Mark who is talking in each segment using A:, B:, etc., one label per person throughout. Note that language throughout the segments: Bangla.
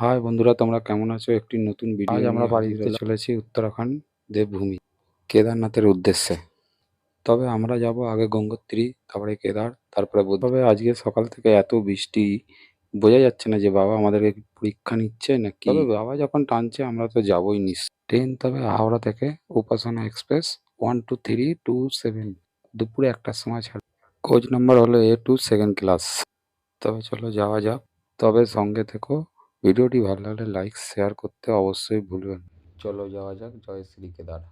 A: হাই বন্ধুরা তোমরা কেমন আছো? একটি নতুন ভিডিও
B: আজ আমরা
A: নিয়ে
B: বাড়ি
A: হাজির চলেছি উত্তরাখণ্ড দেবভূমি কেদারনাথের উদ্দেশ্যে। তবে আমরা যাব আগে গঙ্গোত্রী তারপরে কেদার তারপরে বুধ- তবে আজকে সকাল থেকে এত বৃষ্টি বোঝা যাচ্ছে না যে বাবা আমাদেরকে পরীক্ষা নিচ্ছে না কি তবে বাবা যখন টানছে আমরা তো যাবোই নিস ট্রেন তবে হাওড়া থেকে Upasana express one two three two seven দুপুরে একটার সময় ছাড় কোচ নাম্বার হলো এ টু সেকেন্ড ক্লাস। তবে চলো যাওয়া যাক। তবে সঙ্গে থেকো ভিডিওটি ভালো লাগলে লাইক, শেয়ার করতে অবশ্যই ভুলবেন চলো যাওয়া যাক জয় শ্রী কেদার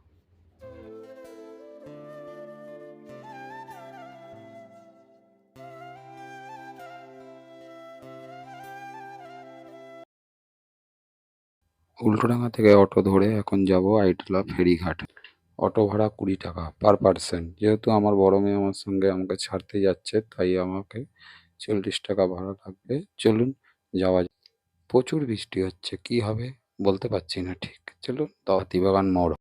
A: উল্টোডাঙ্গা থেকে অটো ধরে এখন যাব আইটলা ফেরিঘাট। অটো ভাড়া কুড়ি টাকা পার পার্সন। যেহেতু আমার বড় মেয়ে আমার সঙ্গে আমাকে ছাড়তে যাচ্ছে, তাই আমাকে চল্লিশ টাকা ভাড়া লাগবে। চলুন যাওয়া প্রচুর বৃষ্টি হচ্ছে, কি হবে বলতে পারছি না ঠিক। চলুন হাতিবাগান মোড়।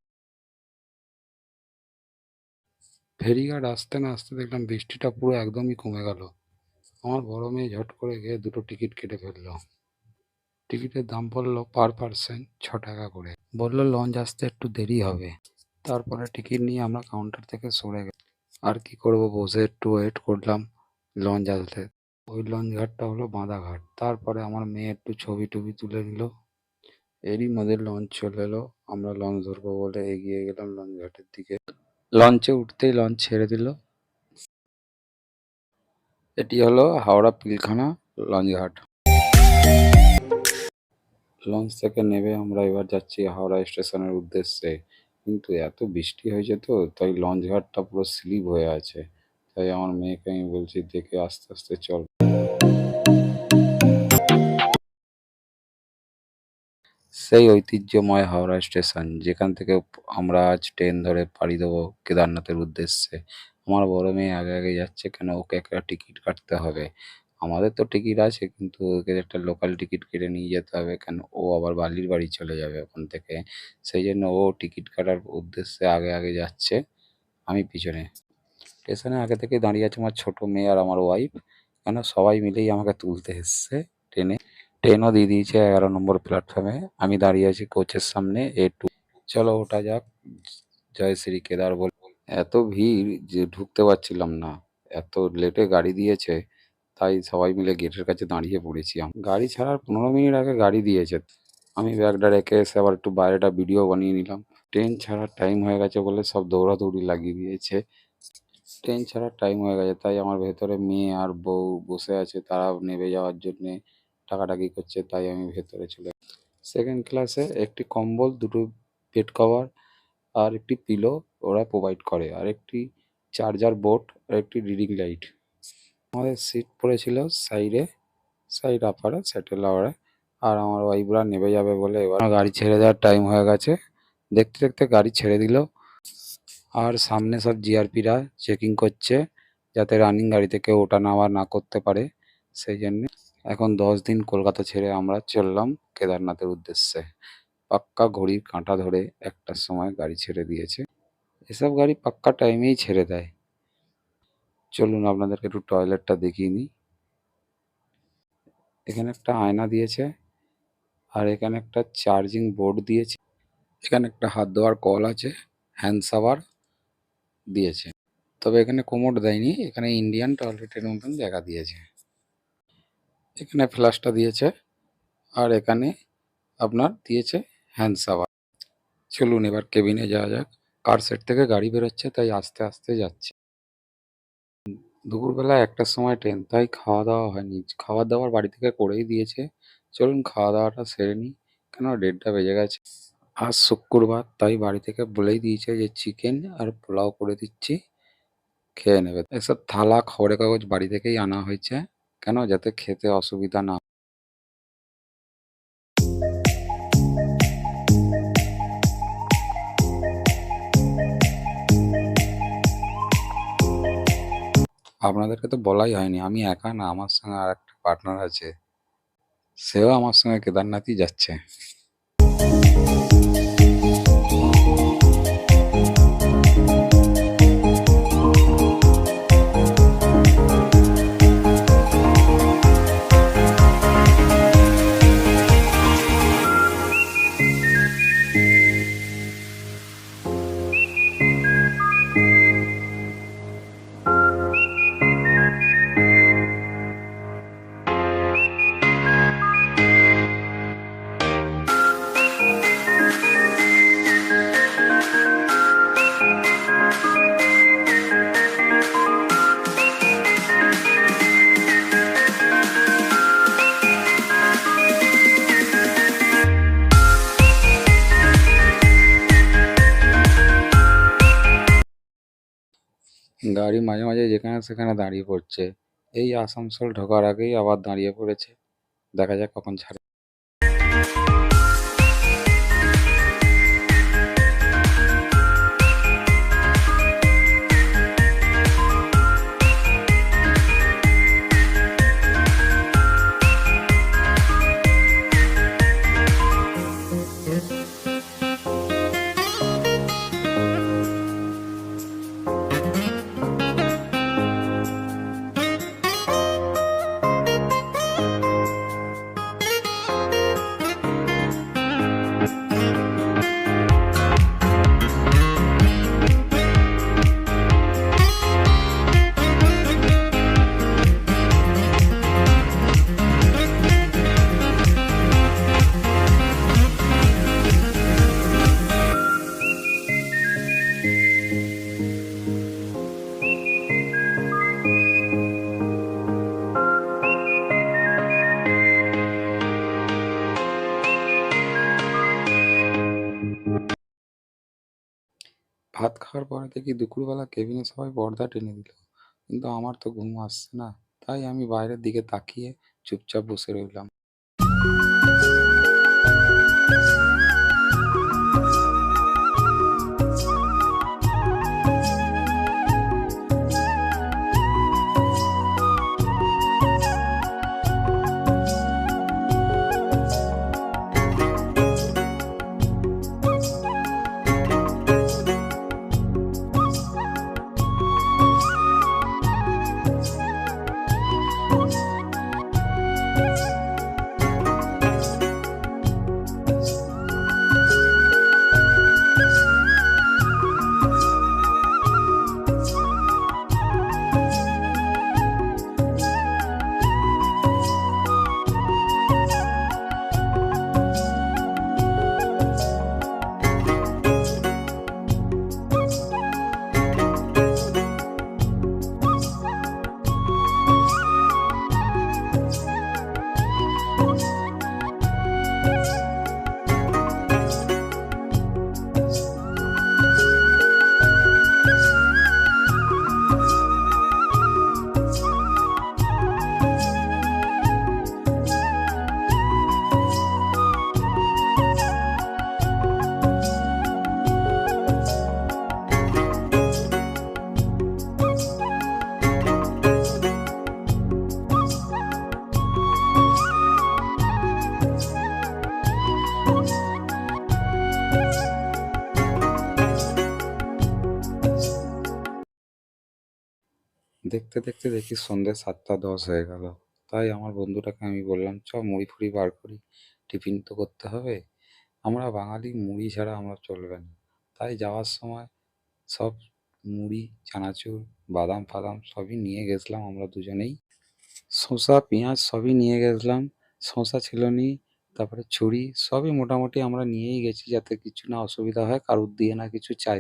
A: ফেরিঘাট আসতে না আসতে দেখলাম বৃষ্টিটা পুরো একদমই কমে গেল। আমার বড় মেয়ে ঝট করে গিয়ে দুটো টিকিট কেটে ফেলল। টিকিটের দাম পড়ল পার পার্সন ছ টাকা করে। বলল, লঞ্চ আসতে একটু দেরি হবে। তারপরে টিকিট নিয়ে আমরা কাউন্টার থেকে সরে গেলাম। আর কি করব বসে একটু ওয়েট করলাম লঞ্চ আসতে। ওই লঞ্চ ঘাটটা হলো বাঁধা ঘাট। তারপরে আমার মেয়ে একটু ছবি টবি তুলে নিল এরই মধ্যে লঞ্চ চলে এলো। আমরা লঞ্চ ধরবো বলে এগিয়ে গেলাম লঞ্চ ঘাটের দিকে। লঞ্চে উঠতেই লঞ্চ ছেড়ে দিল। এটি হলো হাওড়া পিলখানা লঞ্চ ঘাট। লঞ্চ থেকে নেমে আমরা এবার যাচ্ছি হাওড়া স্টেশনের উদ্দেশ্যে। কিন্তু এত বৃষ্টি হয়েছে তো, তাই লঞ্চ ঘাটটা পুরো স্লিপ হয়ে আছে। তাই আমার মেয়েকে আমি বলছি, দেখে আস্তে আস্তে চল। সেই ঐতিহ্যময় হাওড়া স্টেশন, যেখান থেকে আমরা আজ ট্রেন ধরে পাড়ি দেবো কেদারনাথের উদ্দেশ্যে। আমার বড় মেয়ে আগে আগে যাচ্ছে, কেন ওকে একটা টিকিট কাটতে হবে? আমাদের তো টিকিট আছে, কিন্তু ওকে একটা লোকাল টিকিট কেটে নিয়ে যেতে হবে, কেন ও আবার বালির বাড়ি চলে যাবে ওখান থেকে? সেই জন্য ও টিকিট কাটার উদ্দেশ্যে আগে আগে যাচ্ছে, আমি পিছনে। স্টেশনে আগে থেকে দাঁড়িয়ে আছে আমার ছোট মেয়ে আর আমার ওয়াইফ কেন সবাই মিলেই আমাকে তুলতে এসছে ট্রেনে। ট্রেনও দিয়ে দিয়েছে এগারো নম্বর প্ল্যাটফর্মে আমি দাঁড়িয়ে আছি কোচের সামনে এ টু চলো ওটা যাক। জয় শ্রী কেদার বল। এত ভিড় যে ঢুকতে পারছিলাম না। এত লেটে গাড়ি দিয়েছে, তাই সবাই মিলে গেটের কাছে দাঁড়িয়ে পড়েছি গাড়ি ছাড়ার পনেরো মিনিট আগে গাড়ি দিয়েছে। আমি ব্যাগটা রেখে এসে আবার একটু বাইরেটা ভিডিও বানিয়ে নিলাম। ট্রেন ছাড়ার টাইম হয়ে গেছে বলে সব দৌড়াদৌড়ি লাগিয়ে দিয়েছে। ট্রেন ছাড়ার টাইম হয়ে গেছে। তাই আমার ভেতরে মেয়ে আর বউ বসে আছে তারা নেমে যাওয়ার জন্যে টাকাটাকি করছে, তাই আমি ভেতরে চলে সেকেন্ড ক্লাসে একটি কম্বল, দুটো বেড কভার আর একটি পিলো ওরা প্রোভাইড করে, আর একটি চার্জার বোর্ড আর একটি রিডিং লাইট আমাদের সিট পড়েছিল সাইডে সাইড আপারে স্যাটেল আওয়ারে আর আমার ওয়াইফরা নেমে যাবে বলে এবার গাড়ি ছেড়ে দেওয়ার টাইম হয়ে গেছে। দেখতে দেখতে গাড়ি ছেড়ে দিল। আর সামনে সব জিআরপিরা চেকিং করছে যাতে রানিং গাড়িতে কেউ ওঠা নামা না করতে পারে। সেই জন্য এখন দশ দিন কলকাতা ছেড়ে আমরা চললাম কেদারনাথের উদ্দেশ্যে। পাক্কা ঘড়ির কাঁটা ধরে একটার সময় গাড়ি ছেড়ে দিয়েছে। এসব গাড়ি পাক্কা টাইমেই ছেড়ে দেয়। চলুন আপনাদেরকে একটু টয়লেটটা দেখিয়ে নিই। এখানে একটা আয়না দিয়েছে আর এখানে একটা চার্জিং বোর্ড দিয়েছে। এখানে একটা হাত ধোয়ার কল আছে হ্যান্ড দিয়েছে। তবে এখানে কোমোড দেয়নি। এখানে ইন্ডিয়ান টয়লেটের মতন জায়গা দিয়েছে। এখানে ফ্ল্যাশটা দিয়েছে। আর এখানে আপনার দিয়েছে হ্যান্ড শাওয়ার চলুন এবার কেবিনে যাওয়া যাক। কার সেট থেকে গাড়ি বেরোচ্ছে তাই আস্তে আস্তে যাচ্ছে। দুপুরবেলা একটার সময় ট্রেন তাই খাওয়া দাওয়া হয়নি। খাবার দাবার বাড়ি থেকে করেই দিয়েছে। চলুন খাওয়া দাওয়াটা সেরে নিই। কেন দেড়টা বেজে গেছে। আজ শুক্রবার, তাই বাড়ি থেকে বলেই দিয়েছে যে চিকেন আর পোলাও করে দিচ্ছি, খেয়ে নেবে। এসব থালা, খবরের কাগজ বাড়ি থেকেই আনা হয়েছে, কেন? যাতে খেতে অসুবিধা না আপনাদেরকে তো বলাই হয়নি, আমি একা না, আমার সঙ্গে আর একটা পার্টনার আছে, সেও আমার সঙ্গে কেদারনাথই যাচ্ছে। গাড়ি মাঝে, মাঝে যেখানে সেখানে দাঁড়িয়ে পড়ছে। এই আসানসোল ঢোকার আগেই আবার দাঁড়িয়ে পড়েছে। দেখা যাক কখন ছাড়ে। খাওয়ার পরে দেখি দুপুরবেলা কেবিনে সবাই পর্দা টেনে দিল। কিন্তু আমার তো ঘুম আসছে না। তাই আমি বাইরের দিকে তাকিয়ে চুপচাপ বসে রইলাম। দেখতে, দেখতে দেখি সন্ধ্যে ৭টা ১০ হয়ে গেল। তাই আমার বন্ধুটাকে আমি বললাম, "চ মুড়ি-ফুড়ি বার করি। টিফিন তো করতে হবে। আমরা বাঙালি মুড়ি ছাড়া আমরা চলবে না।" তাই যাওয়ার সময় সব মুড়ি, চানাচুর, বাদাম-ফাদাম সবই নিয়ে গেছিলাম আমরা দুজনেই। শসা, পেঁয়াজ সবই নিয়ে গেছিলাম। শসা ছিলনি, তারপরে ছুরি সবই মোটামুটি আমরা নিয়েই গেছি যাতে কিছু না অসুবিধা হয়, কারুর দিয়ে না কিছু চাই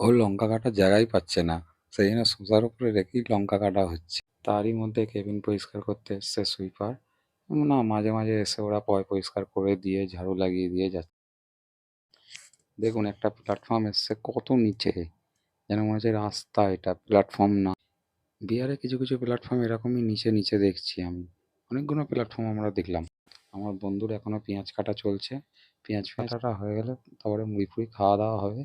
A: ও লঙ্কা কাটার জায়গাই পাচ্ছে না। সেই জন্য শসার উপরে রেখেই লঙ্কা কাটা হচ্ছে। তারই মধ্যে কেবিন পরিষ্কার করতে এসছে সুইপার। না মাঝে, মাঝে এসে ওরা পয় পরিষ্কার করে দিয়ে ঝাড়ু লাগিয়ে দিয়ে যাচ্ছে। দেখুন একটা প্ল্যাটফর্ম এসছে কত নিচে। যেন মনে হচ্ছে রাস্তা এটা প্ল্যাটফর্ম না। বিহারে কিছু, কিছু প্ল্যাটফর্ম এরকমই নিচে, নিচে দেখছি আমি। অনেকগুলো প্ল্যাটফর্ম আমরা দেখলাম। আমার বন্ধুর এখনও পেঁয়াজ কাটা চলছে। পেঁয়াজ কাটাটা হয়ে গেলে তারপরে মুড়ি-ফুড়ি খাওয়া-দাওয়া হবে।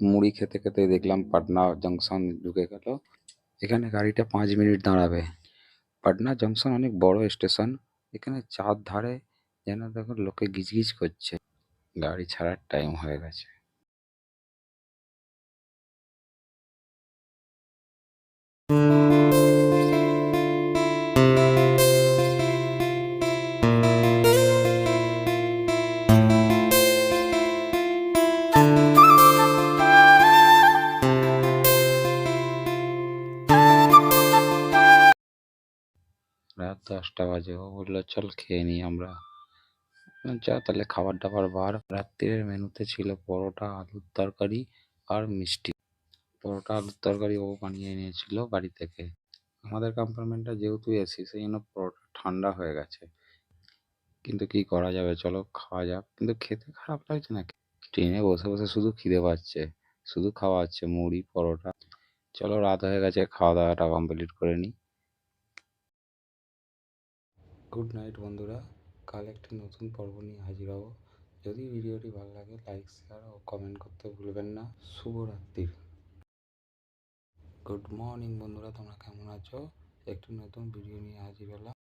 A: মুড়ি খেতে খেতে দেখলাম পাটনা জংশন ঢুকে গেল। এখানে গাড়িটা পাঁচ মিনিট দাঁড়াবে। পাটনা জংশন অনেক বড় স্টেশন এখানে চার ধারে যেন দেখো লোকে গিজগিজ করছে। গাড়ি ছাড়ার টাইম হয়ে গেছে। রাত দশটা বাজে। ও বলল, চল খেয়ে নিই আমরা। যা, তাহলে খাবার দাবার বার। রাত্রের মেনুতে ছিল পরোটা, আলুর তরকারি আর মিষ্টি। পরোটা, আলুর তরকারি ও বানিয়ে এনেছিল বাড়ি থেকে। আমাদের কম্পার্টমেন্টটা যেহেতু এসি সেই জন্য পরোটা ঠান্ডা হয়ে গেছে। কিন্তু কি করা যাবে? চলো খাওয়া যাক। কিন্তু খেতে খারাপ লাগছে না ট্রেনে বসে বসে শুধু খিদে পাচ্ছে। শুধু খাওয়া হচ্ছে মুড়ি, পরোটা। চলো রাত হয়ে গেছে খাওয়া দাওয়াটা কমপ্লিট করে নিই। গুড নাইট বন্ধুরা। কাল একটি নতুন পর্ব নিয়ে হাজির হব। যদি ভিডিওটি ভালো লাগে লাইক শেয়ার ও কমেন্ট করতে ভুলবেন না। শুভরাত্রির। গুড মর্নিং বন্ধুরা, তোমরা কেমন আছো? একটি নতুন ভিডিও নিয়ে হাজির হলাম।